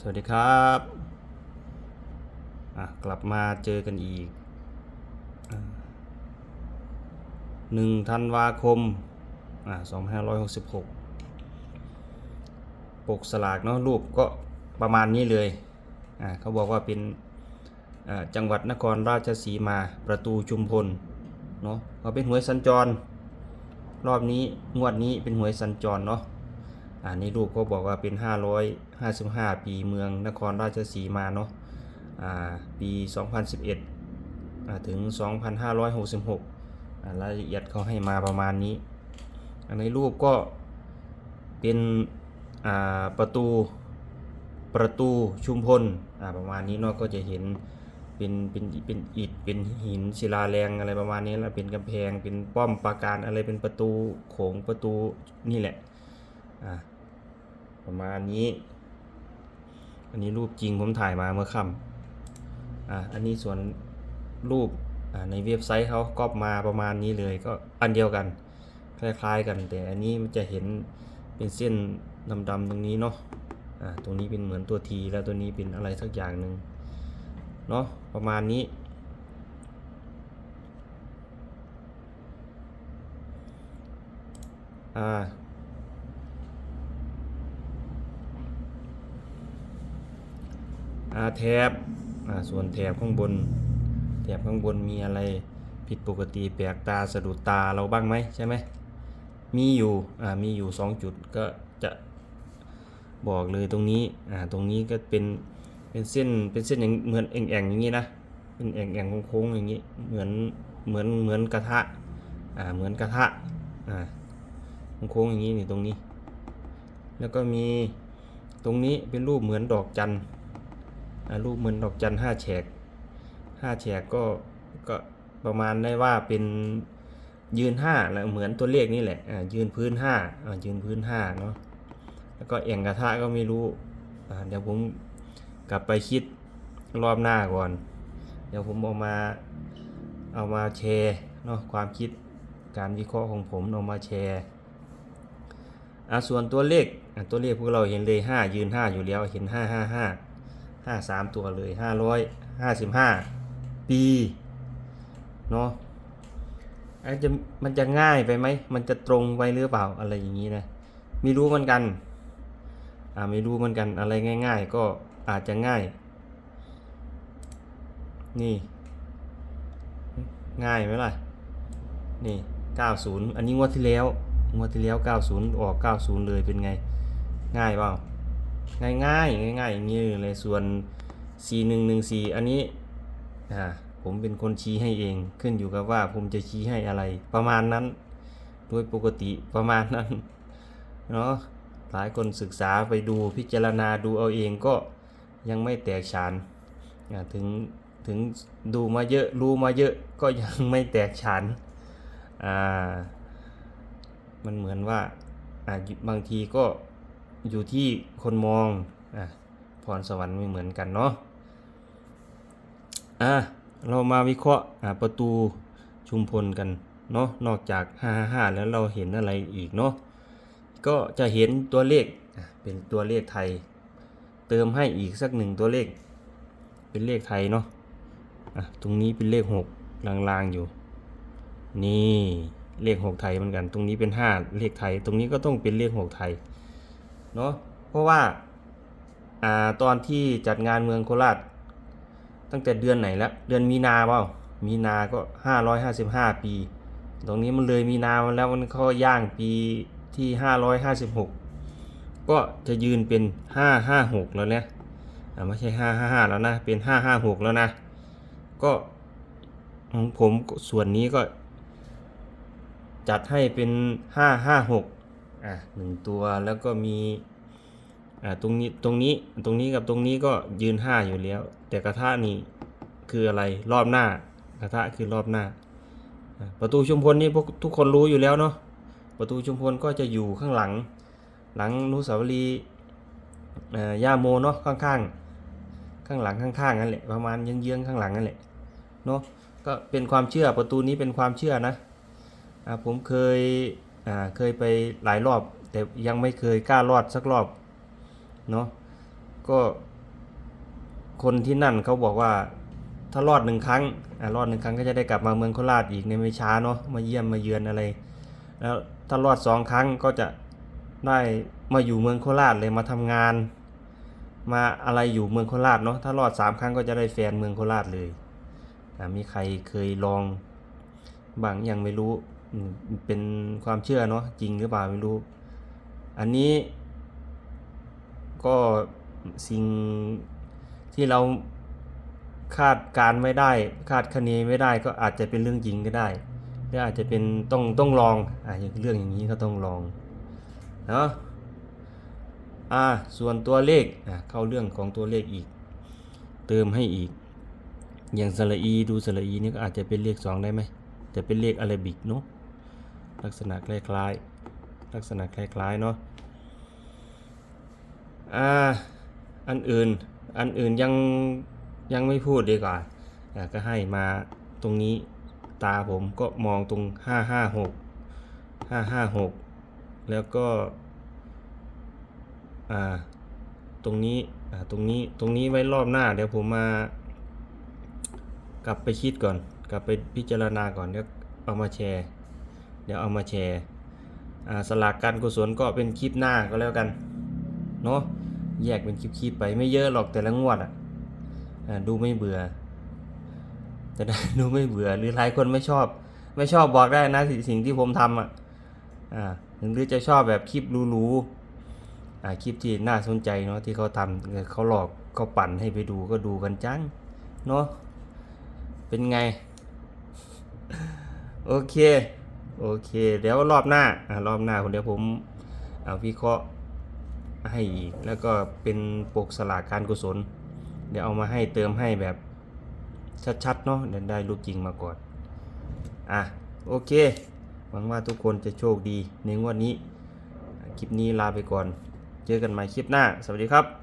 สวัสดีครับอะกลับมาเจอกันอีกหนึ่งธันวาคมอ่าสองพันห้าร้อยหกสิบหกปกสลากเนาะรูปก็ประมาณนี้เลยอ่าเขาบอกว่าเป็นอ่าจังหวัดนครราชสีมาประตูชุมพลเนาะเขาเป็นหวยสัญจร รอบนี้งวดนี้เป็นหวยสัญจรเนาะ อ่านี่รูปก็บอกว่าเป็น 555 ปีเมืองนครราชสีมาเนาะอ่าปี 2011อ่าถึง 2566อ่ารายละเอียดเขาให้มาประมาณนี้ อันในรูปก็เป็นอ่าประตูประตูชุมพลอ่าประมาณนี้เนาะก็จะเห็นเป็นเป็นเป็นอิฐเป็นหินศิลาแรงอะไรประมาณนี้แล้วเป็นกำแพงเป็นป้อมปราการอะไรเป็นประตูโขงประตูนี่แหละอ่า ประมาณนี้ อันนี้รูปจริงผมถ่ายมาเมื่อค่ำอ่าอันนี้ส่วนรูปในเว็บไซต์เขาก๊อปมาประมาณนี้เลยก็อันเดียวกัน คล้ายๆกัน แต่อันนี้มันจะเห็นเป็นเส้นดำๆตรงนี้เนาะอ่าตรงนี้เป็นเหมือนตัวทีแล้วตัวนี้เป็นอะไรสักอย่างหนึ่งเนาะประมาณนี้ อ่า อา แถบส่วนแถบข้างบน แถบข้างบนมีอะไรผิดปกติแปลกตาสะดุดตาเราบ้างไหมใช่ไหมมีอยู่มีอยู่สองจุดก็จะบอกเลยตรงนี้ตรงนี้ก็เป็นเป็นเส้นเป็นเส้นอย่างเหมือนแอ่งๆอย่างนี้นะเป็นแอ่งๆโค้งๆอย่างนี้เหมือนเหมือนเหมือนกระทะอ่าเหมือนกระทะอ่าโค้งๆอย่างนี้นี่ตรงนี้ แล้วก็มีตรงนี้เป็นรูปเหมือนดอกจันทร์ รูปเหมือนดอกจันห้าแฉกห้าแฉกก็ก็ประมาณได้ว่าเป็นยืนห้าแล้วเหมือนตัวเลขนี่แหละยืนพื้นห้ายืนพื้นห้าเนาะแล้วก็เอ่งกระทะก็ไม่รู้เดี๋ยวผมกลับไปคิดรอบหน้าก่อน เดี๋ยวผมเอามาเอามาแชร์เนาะความคิดการวิเคราะห์ของผมเอามาแชร์ส่วนตัวเลขตัวเลขพวกเราเห็นเลยห้ายืนห้าอยู่แล้วเห็นห้าห้าห้าสามตัวเลยห้าร้อยห้าสิบห้าปีเนาะอาจจะมันจะง่ายไปไหม มันจะตรงไปหรือเปล่าอะไรอย่างนี้นะไม่รู้เหมือนกันอ่าไม่รู้เหมือนกันอะไรง่าย ๆ ก็อาจจะง่าย นี่ ง่ายไหมล่ะ นี่ 90 อันนี้งวดที่แล้วงวดที่แล้ว 90 ออก 90 เลยเป็นไง ง่ายเปล่า ง่ายง่ายง่ายง่ายๆอย่างนี้เลยส่วน4114อันนี้อ่าผมเป็นคนชี้ให้เองขึ้นอยู่กับว่าผมจะชี้ให้อะไรประมาณนั้น โดยปกติประมาณนั้นเนาะหลายคนศึกษาไปดูพิจารณาดูเอาเองก็ยังไม่แตกฉานถึงถึงดูมาเยอะรู้มาเยอะก็ยังไม่แตกฉานอ่ามันเหมือนว่าบางทีก็ อยู่ที่คนมองอะพรสวรรค์ไม่เหมือนกันเนาะอะเรามาวิเคราะห์อะประตูชุมพลกันเนาะนอกจาก 55 แล้วเราเห็นอะไรอีกเนาะก็จะเห็นตัวเลขอะเป็นตัวเลขไทย เติมให้อีกสักหนึ่งตัวเลข เป็นเลขไทยเนาะอะตรงนี้เป็นเลข 6 ลางๆอยู่ นี่เลข 6 ไทยเหมือนกัน ตรงนี้เป็น 5 เลขไทย ตรงนี้ก็ต้องเป็นเลข 6 ไทย เนาะเพราะว่าอ่าตอนที่จัดงานเมืองโคราชตั้งแต่เดือนไหนแล้วเดือนมีนาเปล่ามีนาก็ห้าร้อยห้าสิบห้าปี ตรงนี้มันเลยมีนามาแล้วมันก็ย่างปีที่ห้าร้อยห้าสิบหกก็จะยืนเป็นห้าห้าหกแล้วเนี่ยไม่ใช่ห้าห้าห้าแล้วนะเป็นห้าห้าหกแล้วนะก็ของผมส่วนนี้ก็จัดให้เป็นห้าห้าหก อะหนึ่งตัวแล้วก็มีอ่าตรงนี้ตรงนี้ตรงนี้กับตรงนี้ก็ยืนห้าอยู่แล้ว แต่กระทะนี่คืออะไรรอบหน้ากระทะคือรอบหน้า ประตูชุมพลนี่พวกทุกคนรู้อยู่แล้วเนาะประตูชุมพลก็จะอยู่ข้างหลัง หลังนุสาวรีย์เอ่อย่าโมเนาะข้างๆ ข้างหลังข้างๆนั่นแหละประมาณเยื้องๆข้างหลังนั่นแหละเนาะก็เป็นความเชื่อประตูนี้เป็นความเชื่อนะอ่าผมเคย อ่าเคยไปหลายรอบ แต่ยังไม่เคยกล้ารอดสักรอบเนาะก็คนที่นั่นเขาบอกว่าถ้ารอดหนึ่งครั้งอ่ารอดหนึ่งครั้งก็จะได้กลับมาเมืองโคราชอีกในไม่ช้าเนาะมาเยี่ยมมาเยือนอะไร แล้วถ้ารอดสองครั้งก็จะได้มาอยู่เมืองโคราชเลยมาทำงาน มาอะไรอยู่เมืองโคราชเนาะถ้ารอดสามครั้งก็จะได้แฟนเมืองโคราชเลยอ่ามีใครเคยลองบางยังไม่รู้ เป็นความเชื่อเนาะจริงหรือเปล่าไม่รู้ อันนี้ก็สิ่งที่เราคาดการณ์ไม่ได้ คาดคะเนไม่ได้ก็อาจจะเป็นเรื่องจริงก็ได้หรืออาจจะเป็นต้องต้องลองอ่าอย่างเรื่องอย่างนี้ก็ต้องลองเนาะอ่าส่วนตัวเลขอ่าเข้าเรื่องของตัวเลขอีก เติมให้อีก อย่างสระอีดูสระอีนี่ก็อาจจะเป็นเลขสองได้ไหมแต่เป็นเลขอาราบิกเนาะ ลักษณะคล้ายๆลักษณะคล้ายๆเนาะอ่าอันอื่นอันอื่นยังยังไม่พูดดีกว่าอ่าก็ให้มาตรงนี้ตาผมก็มองตรงห้าห้าหกห้าห้าหกแล้วก็อ่าตรงนี้อ่าตรงนี้ตรงนี้ไว้รอบหน้าเดี๋ยวผมมากลับไปคิดก่อน กลับไปพิจารณาก่อนเดี๋ยวเอามาแชร์ เดี๋ยวเอามาแชร์สลากการกุศลก็เป็นคลิปหน้าก็แล้วกันเนาะแยกเป็นคลิปๆไปไม่เยอะหรอกแต่ละงวดอะดูไม่เบื่อจะได้ดูไม่เบื่อหรือหลายคนไม่ชอบ ไม่ชอบบอกได้นะสิสิ่งที่ผมทำอะหรือจะชอบแบบคลิปรู้ๆคลิปที่น่าสนใจเนาะที่เขาทำเขาหลอกเขาปั่นให้ไปดูก็ดูกันจังเนาะเป็นไง โอเค โอเค เดี๋ยวรอบหน้าอ่ารอบหน้าเดี๋ยวผมเอาวิเคราะห์ให้อีก แล้วก็เป็นปกสลากการกุศล เดี๋ยวเอามาให้เติมให้แบบชัดๆเนาะเดี๋ยวได้รูปจริงมาก่อน อะ โอเค หวังว่าทุกคนจะโชคดีในงวดนี้ คลิปนี้ลาไปก่อน เจอกันใหม่คลิปหน้า สวัสดีครับ